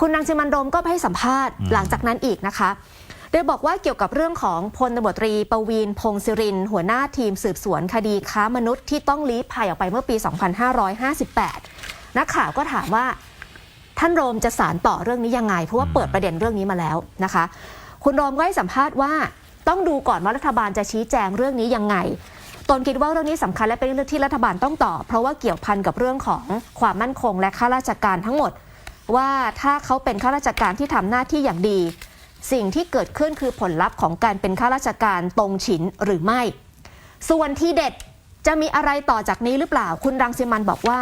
คุณรังสิมันต์โรมก็ไปให้สัมภาษณ์อืมหลังจากนั้นอีกนะคะ โดยบอกว่าเกี่ยวกับเรื่องของพลตำรวจตรีประวีนพงศิรินทร์หัวหน้าทีมสืบสวนคดีค้ามนุษย์ที่ต้องลี้ภัยออกไปเมื่อปี 2558 นักข่าวก็ถามว่าท่านโรมจะสารต่อเรื่องนี้ยังไง เพราะว่าอืมเปิดประเด็นเรื่องนี้มาแล้วนะคะ คุณโรมก็ให้สัมภาษณ์ว่าต้องดูก่อนว่ารัฐบาลจะชี้แจงเรื่องนี้ยังไงตนคิดว่าเรื่องนี้สำคัญและเป็นเรื่องที่รัฐบาลต้องตอบเพราะว่าเกี่ยวพันกับเรื่องของความมั่นคงและข้าราชการทั้งหมด ว่าถ้าเขาเป็นข้าราชการที่ทำหน้าที่อย่างดี สิ่งที่เกิดขึ้นคือผลลัพธ์ของการเป็นข้าราชการตรงฉินหรือไม่ ส่วนที่เด็ดจะมีอะไรต่อจากนี้หรือเปล่า คุณรังสิมันบอกว่า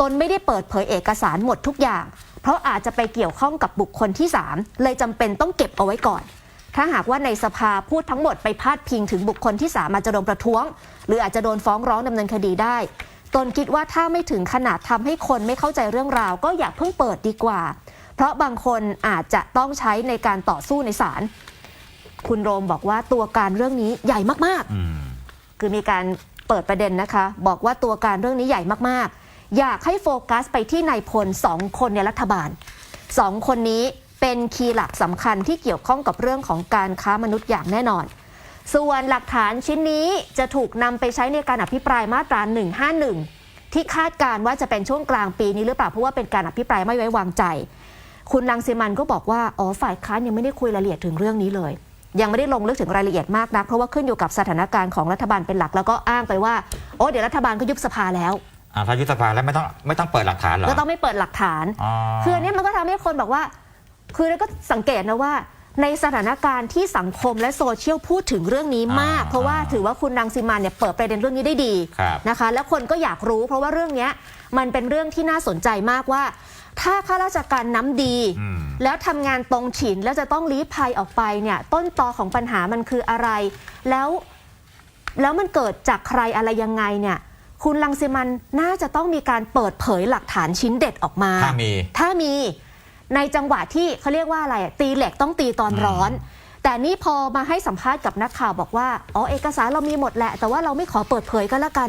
ตนไม่ได้เปิดเผยเอกสารหมดทุกอย่าง เพราะอาจจะไปเกี่ยวข้องกับบุคคลที่ 3 เลยจำเป็นต้องเก็บเอาไว้ก่อน ถ้าหากว่าในสภาพูดทั้งหมดไปพาดพิงถึงบุคคลที่สามอาจจะโดนประท้วง หรืออาจจะโดนฟ้องร้องดำเนินคดีได้ ตนคิดว่าถ้าไม่ถึงขนาดทำให้คนไม่เข้าใจเรื่องราว ก็อย่าเพิ่งเปิดดีกว่า เพราะบางคนอาจจะต้องใช้ในการต่อสู้ในศาลคุณโรมบอกว่าตัวการเรื่องนี้ใหญ่มากๆอืมคือมีการเปิดประเด็นนะคะ บอกว่าตัวการเรื่องนี้ใหญ่มากๆ อยากให้โฟกัสไปที่นายพลสองคนในรัฐบาลสองคนนี้เป็นคีย์หลักสำคัญที่เกี่ยวข้องกับเรื่องของการค้ามนุษย์อย่างแน่นอน ส่วนหลักฐานชิ้นนี้จะถูกนำไปใช้ในการอภิปรายมาตรา 151 ที่คาดการณ์ว่าจะเป็นช่วงกลางปีนี้หรือเปล่าเพราะว่าเป็นการอภิปรายไม่ไว้วางใจ คุณรังสิมันต์ก็บอกว่าอ๋อฝ่ายค้านยังไม่ได้คุยรายละเอียดถึงเรื่องนี้เลย ยังไม่ได้ลงลึกถึงรายละเอียดมากนักเพราะว่าขึ้นอยู่กับสถานการณ์ของรัฐบาลเป็นหลักแล้วก็อ้างไปว่าโอ้เดี๋ยวรัฐบาลก็ยุบสภาแล้วอ่าถ้ายุบสภาแล้วไม่ต้องไม่ต้องเปิดหลักฐานเหรอก็ต้องไม่เปิดหลักฐานอ๋อคืออันเนี้ยมันก็ทำให้คนบอกว่า คือก็สังเกตนะว่า ในสถานการณ์ที่สังคมและโซเชียลพูดถึงเรื่องนี้มากอ่าเพราะว่าถือว่าคุณรังสิมันต์เนี่ยเปิดประเด็นเรื่องนี้ได้ดีครับนะคะ แล้วคนก็อยากรู้ เพราะว่าเรื่องเนี้ยมันเป็นเรื่องที่น่าสนใจมากว่า ถ้าข้าราชการน้ำดีอืมแล้วทำงานตรงฉินแล้วจะต้องลี้ภัยออกไปเนี่ย ต้นตอของปัญหามันคืออะไร แล้วแล้วมันเกิดจากใครอะไรยังไงเนี่ยคุณลังสิมันต์น่าจะต้องมีการเปิดเผยหลักฐานชิ้นเด็ดออกมา ถ้ามี ถ้ามี ในจังหวะที่เขาเรียกว่าอะไรตีเหล็กต้องตีตอนร้อน แต่นี่พอมาให้สัมภาษณ์กับนักข่าวบอกว่าอ๋อเอกสารเรามีหมดแหละ แต่ว่าเราไม่ขอเปิดเผยก็แล้วกัน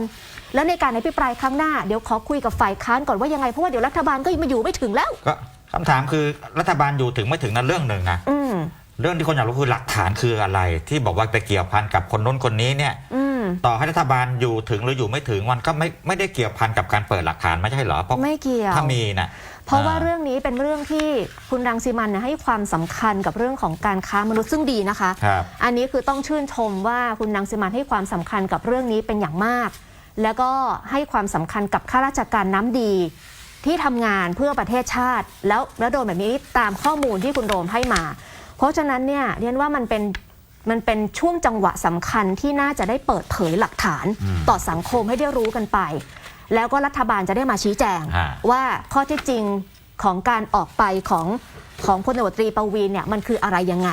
แล้วในการอภิปรายครั้งหน้าเดี๋ยวขอคุยกับฝ่ายค้านก่อนว่ายังไงเพราะว่าเดี๋ยวรัฐบาลก็มาอยู่ไม่ถึงแล้วก็คำถามคือรัฐบาลอยู่ถึงไม่ถึงนั้นเรื่องหนึ่งนะอืมเรื่องที่คนอยากรู้คือหลักฐานคืออะไร ที่บอกว่าไปเกี่ยวพันกับคนนู้นคนนี้เนี่ย อืม ต่อให้รัฐบาลอยู่ถึงหรืออยู่ไม่ถึงมันก็ไม่ไม่ได้เกี่ยวพันกับการเปิดหลักฐานไม่ใช่เหรอเพราะไม่เกี่ยวถ้ามีนะเพราะว่าอ่เรื่องนี้เป็นเรื่องที่คุณรังสีมันต์เนี่ยให้ความสำคัญกับเรื่องของการค้ามนุษย์ซึ่งดีนะคะครับอันนี้คือต้องชื่นชมว่าคุณรังสีมันต์ให้ความสำคัญกับเรื่องนี้เป็นอย่างมาก แล้วก็ให้ความสำคัญกับข้าราชการน้ำดีที่ทำงานเพื่อประเทศชาติ แล้วแล้วโดนแบบนี้ตามข้อมูลที่คุณโรมให้มา เพราะฉะนั้นเนี่ยเรียนว่ามันเป็น มันเป็นช่วงจังหวะสำคัญที่น่าจะได้เปิดเผยหลักฐานอืมต่อสังคมให้ได้รู้กันไป แล้วก็รัฐบาลจะได้มาชี้แจงฮะว่าข้อเท็จจริงของการออกไปของของพลตำรวจตรีประวีนเนี่ยมันคืออะไรยังไง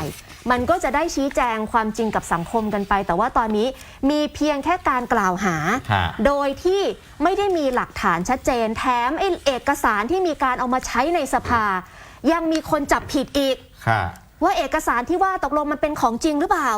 มันก็จะได้ชี้แจงความจริงกับสังคมกันไป แต่ว่าตอนนี้มีเพียงแค่การกล่าวหาฮะโดยที่ไม่ได้มีหลักฐานชัดเจน แถมไอ้เอกสารที่มีการเอามาใช้ในสภา ยังมีคนจับผิดอีกค่ะ ว่าเอกสารที่ว่าตกลงมันเป็นของจริงหรือเปล่า